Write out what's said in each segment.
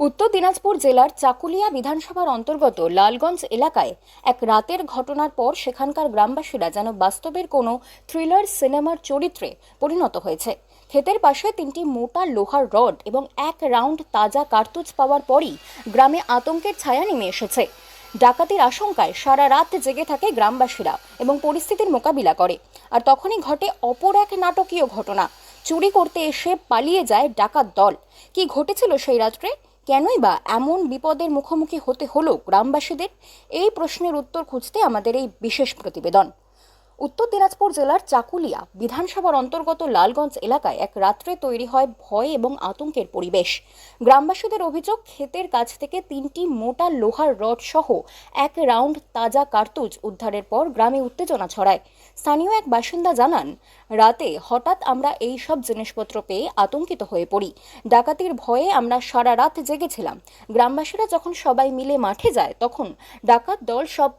উত্তর দিনাজপুর জেলার চাকুলিয়া বিধানসভার অন্তর্গত লালগঞ্জ এলাকায় এক রাতের ঘটনার পর সেখানকার গ্রামবাসীরা যেন বাস্তবের কোনো থ্রিলার সিনেমার চরিত্রে পরিণত হয়েছে। ক্ষেতের পাশে তিনটি মোটা লোহার রড এবং এক রাউন্ড তাজা কার্তুজ পাওয়ার পরই গ্রামে আতঙ্কের ছায়া নেমে এসেছে। ডাকাতির আশঙ্কায় সারা রাত জেগে থাকে গ্রামবাসীরা এবং পরিস্থিতির মোকাবিলা করে। আর তখনই ঘটে অপর এক নাটকীয় ঘটনা। চুরি করতে এসে পালিয়ে যায় ডাকাত দল। কি ঘটেছিল সেই রাত্রে? কেনই বা এমন বিপদের মুখোমুখি হতে হলো গ্রামবাসীদের? এই প্রশ্নের উত্তর খুঁজতে আমাদের এই বিশেষ প্রতিবেদন। উত্তর দিনাজপুর জেলার চাকুলিয়া বিধানসভার অন্তর্গত লালগঞ্জ এলাকায় এক রাত্রে তৈরি হয় ভয় এবং আতঙ্কের পরিবেশ। গ্রামবাসীদের অভিযোগ, ক্ষেতের কাছ থেকে তিনটি মোটা লোহার রড সহ এক রাউন্ড তাজা কার্তুজ উদ্ধারের পর গ্রামে উত্তেজনা ছড়ায়। স্থানীয় এক বাসিন্দা জানান, রাতে হঠাৎ আমরা এই সব জিনিসপত্র পেয়ে আতঙ্কিত হয়ে পড়ি। ডাকাতির ভয়ে আমরা সারা রাত জেগেছিলাম। গ্রামবাসীরা যখন সবাই মিলে মাঠে যায়, তখন ডাকাত দল সব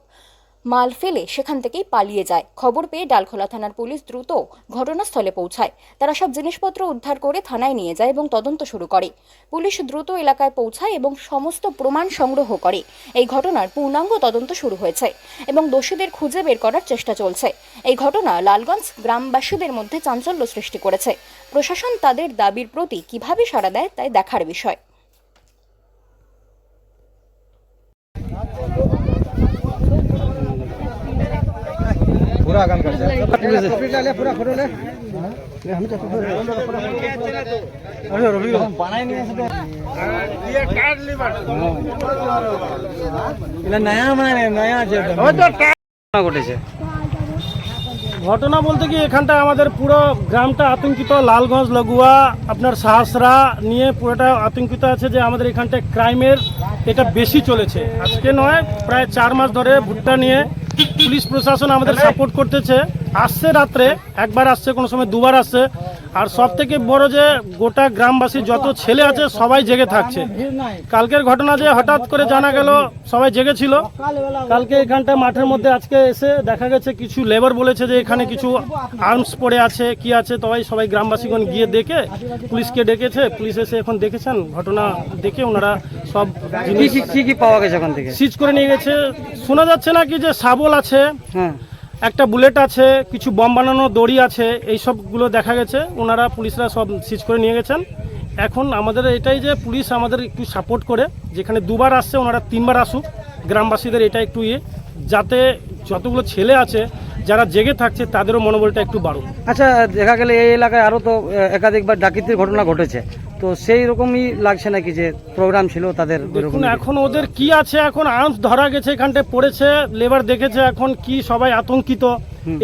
মাল ফেলে সেখান থেকেই পালিয়ে যায়। খবর পেয়ে ডালখোলা থানার পুলিশ দ্রুত ঘটনাস্থলে পৌঁছায়। তারা সব জিনিসপত্র উদ্ধার করে থানায় নিয়ে যায় এবং তদন্ত শুরু করে। পুলিশ দ্রুত এলাকায় পৌঁছায় এবং সমস্ত প্রমাণ সংগ্রহ করে। এই ঘটনার পূর্ণাঙ্গ তদন্ত শুরু হয়েছে এবং দোষীদের খুঁজে বের করার চেষ্টা চলছে। এই ঘটনা লালগঞ্জ গ্রামবাসীদের মধ্যে চাঞ্চল্য সৃষ্টি করেছে। প্রশাসন তাদের দাবির প্রতি কীভাবে সাড়া দেয় তাই দেখার বিষয়। पूरा काम कर जाए कपड़े डाले पूरा फोटो ले हम तो अरे रवि बनाए नहीं ये कार्ड लीवर এটা নয়া মানে নয়া আছে ঘটনা ঘটেছে ঘটনা বলতে কি এখানটা আমাদের পুরো গ্রামটা আতঙ্কিত লালগঞ্জ লগুয়া আপনার সাহসরা নিয়ে পুরোটা আতঙ্কিত আছে যে আমাদের এখানটায় ক্রাইমের এটা বেশি চলেছে আজকে নয় প্রায় চার মাস ধরে ভুট্টা নিয়ে পুলিশ প্রশাসন আমাদের সাপোর্ট করতেছে। আসছে রাত্রে একবার আসছে কোনো সময় দুবার আসছে। আর সব থেকে বড় যে গোটা গ্রামবাসী যত ছেলে আছে সবাই জেগে থাকছে। কালকের ঘটনা যে হঠাৎ করে জানা গেল সবাই জেগেছিল। কালকে এখানটা মাঠের মধ্যে আজকে এসে দেখা গেছে কিছু লেবার বলেছে যে এখানে কিছু আর্মস পড়ে আছে কি আছে তবাই সবাই গ্রামবাসীগণ গিয়ে দেখে পুলিশকে ডেকেছে। পুলিশ এসে এখন দেখেছেন ঘটনা দেখে ওনারা সব কি জিনিস পাওয়া গেছে ওখান থেকে? সিজ করে নিয়ে গেছে। শোনা যাচ্ছে না কি যে শাবল আছে। হ্যাঁ। একটা বুলেট আছে, কিছু বম বানানো দড়ি আছে, এই সবগুলো দেখা গেছে। ওনারা, পুলিশরা সব সিজ করে নিয়ে গেছেন। এখন আমাদের এটাই যে পুলিশ আমাদের একটু সাপোর্ট করে, যেখানে দুবার আসছে, ওনারা তিনবার আসুক। গ্রামবাসীদের এটা একটু ইয়ে যাতে যতগুলো ছেলে আছে, যারা জেগে থাকছে, তাদেরও মনোবলটা একটু বাড়ুক। আচ্ছা দেখা গেলে এই এলাকায় আরও তো একাধিকবার ডাকিতির ঘটনা ঘটেছে। তো সেই রকমই লাগছে নাকি যে প্রোগ্রাম ছিল তাদের দেখুন এখন ওদের কি আছে? এখন আর্মস ধরা গেছে এখানটায় পড়েছে লেবার দেখেছে এখন কি সবাই আতঙ্কিত।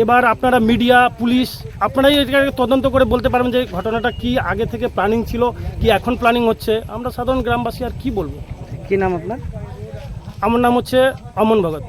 এবার আপনারা মিডিয়া পুলিশ আপনারাই এটাকে তদন্ত করে বলতে পারবেন যে ঘটনাটা কি আগে থেকে প্ল্যানিং ছিল কি এখন প্ল্যানিং হচ্ছে। আমরা সাধারণ গ্রামবাসী আর কি বলব? কি নাম আপনার? আমার নাম হচ্ছে অমন ভগত।